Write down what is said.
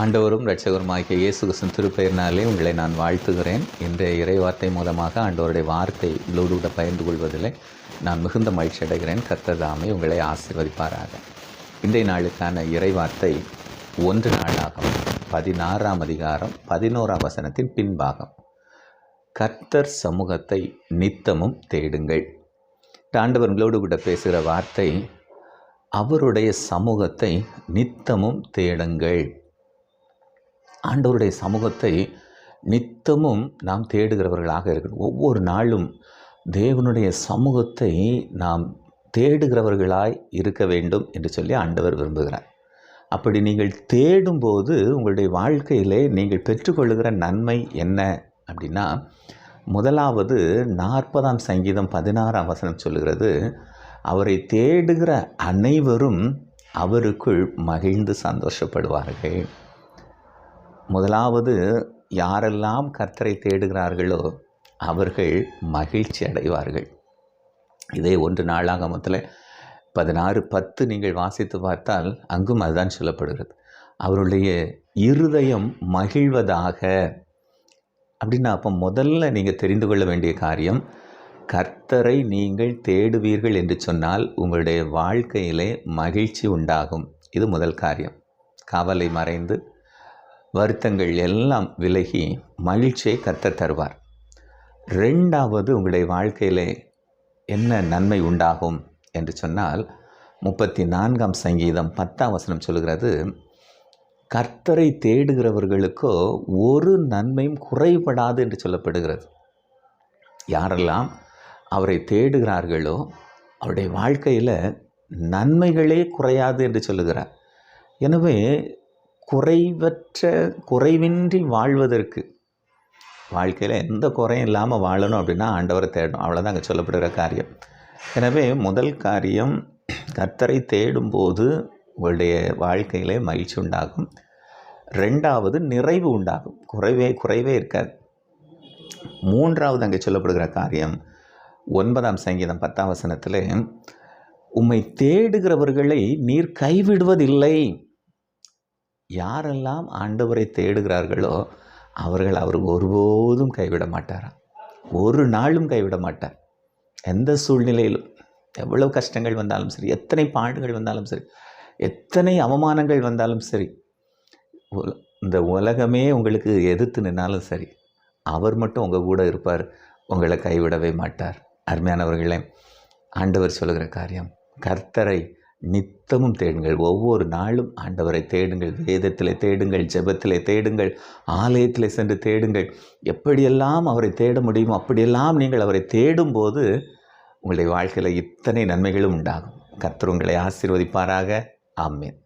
ஆண்டவரும் இரட்சகருமாகிய இயேசு கிருஷ்ணன் திருப்பெயர்னாலே உங்களை நான் வாழ்த்துகிறேன். இன்றைய இறைவார்த்தை மூலமாக ஆண்டவருடைய வார்த்தை உள்ளோடு பகிர்ந்து கொள்வதில் நான் மிகுந்த மகிழ்ச்சி அடைகிறேன். கத்ததாமை உங்களை ஆசிர்வதிப்பாராக. இன்றைய நாளுக்கான இறைவார்த்தை ஒன்று நாளாகும். பதினாறாம் அதிகாரம் பதினோராம் வசனத்தின் பின்பாகம். கர்த்தர் சமூகத்தை நித்தமும் தேடுங்கள். ஆண்டவர் உங்களோடு கூட பேசுகிற வார்த்தை அவருடைய சமூகத்தை நித்தமும் தேடுங்கள். ஆண்டவருடைய சமூகத்தை நித்தமும் நாம் தேடுகிறவர்களாக இருக்கணும். ஒவ்வொரு நாளும் தேவனுடைய சமூகத்தை நாம் தேடுகிறவர்களாய் இருக்க வேண்டும் என்று சொல்லி ஆண்டவர் விரும்புகிறார். அப்படி நீங்கள் தேடும்போது உங்களுடைய வாழ்க்கையிலே நீங்கள் பெற்றுக்கொள்கிற நன்மை என்ன அப்படின்னா முதலாவது நாற்பதாம் சங்கீதம் பதினாறாம் வசனம் சொல்கிறது அவரை தேடுகிற அனைவரும் அவருக்குள் மகிழ்ந்து சந்தோஷப்படுவார்கள். முதலாவது யாரெல்லாம் கர்த்தரை தேடுகிறார்களோ அவர்கள் மகிழ்ச்சி அடைவார்கள். இதே ஒன்று நாளாகமத்தில் பதினாறு பத்து நீங்கள் வாசித்து பார்த்தால் அங்கும் அதுதான் சொல்லப்படுகிறது. அவருடைய இருதயம் மகிழ்வதாக. அப்படின்னா அப்போ முதல்ல நீங்கள் தெரிந்து கொள்ள வேண்டிய காரியம் கர்த்தரை நீங்கள் தேடுவீர்கள் என்று சொன்னால் உங்களுடைய வாழ்க்கையிலே மகிழ்ச்சி உண்டாகும். இது முதல் காரியம். கவலை மறைந்து வருத்தங்கள் எல்லாம் விலகி மகிழ்ச்சியை கற்றுத் தருவார். ரெண்டாவது உங்களுடைய வாழ்க்கையிலே என்ன நன்மை உண்டாகும் என்று சொன்னால் முப்பத்தி நான்காம் சங்கீதம் பத்தாம் வசனம் சொல்கிறது கர்த்தரை தேடுகிறவர்களுக்கோ ஒரு நன்மையும் குறைபடாது என்று சொல்லப்படுகிறது. யாரெல்லாம் அவரை தேடுகிறார்களோ அவருடைய வாழ்க்கையில் நன்மைகளே குறையாது என்று சொல்லுகிறார். எனவே குறைவற்ற குறைவின்றி வாழ்வதற்கு. வாழ்க்கையில் எந்த குறையும் இல்லாமல் வாழணும் அப்படின்னா ஆண்டவரை தேடணும். அவ்வளோதான் அங்கே சொல்லப்படுகிற காரியம். எனவே முதல் காரியம் கர்த்தரை தேடும்போது உங்களுடைய வாழ்க்கையிலே மகிழ்ச்சி உண்டாகும். ரெண்டாவது நிறைவு உண்டாகும். குறைவே குறைவே இருக்காது. மூன்றாவது அங்கே சொல்லப்படுகிற காரியம் ஒன்பதாம் சங்கீதம் பத்தாம் வசனத்தில் உம்மை தேடுகிறவர்களை நீர் கைவிடுவதில்லை. யாரெல்லாம் ஆண்டவரை தேடுகிறார்களோ அவர்கள் அவர் ஒருபோதும் கைவிட மாட்டாராம் ஒரு நாளும் கைவிட மாட்டார். எந்த சூழ்நிலையிலும் எவ்வளோ கஷ்டங்கள் வந்தாலும் சரி எத்தனை பாடுகள் வந்தாலும் சரி எத்தனை அவமானங்கள் வந்தாலும் சரி இந்த உலகமே உங்களுக்கு எதிர்த்து நின்னாலும் சரி அவர் மட்டும் உங்கள் கூட இருப்பார் உங்களை கைவிடவே மாட்டார். அருமையானவர்களே ஆண்டவர் சொல்லுகிற காரியம் கர்த்தரை நித்தமும் தேடுங்கள். ஒவ்வொரு நாளும் ஆண்டவரை தேடுங்கள். வேதத்தில் தேடுங்கள். ஜெபத்தில் தேடுங்கள். ஆலயத்தில் சென்று தேடுங்கள். எப்படியெல்லாம் அவரை தேட முடியுமோ அப்படியெல்லாம் நீங்கள் அவரை தேடும்போது உங்களுடைய வாழ்க்கையில் இத்தனை நன்மைகளும் உண்டாகும். கர்த்தர் உங்களை ஆசீர்வதிப்பாராக. ஆமேன்.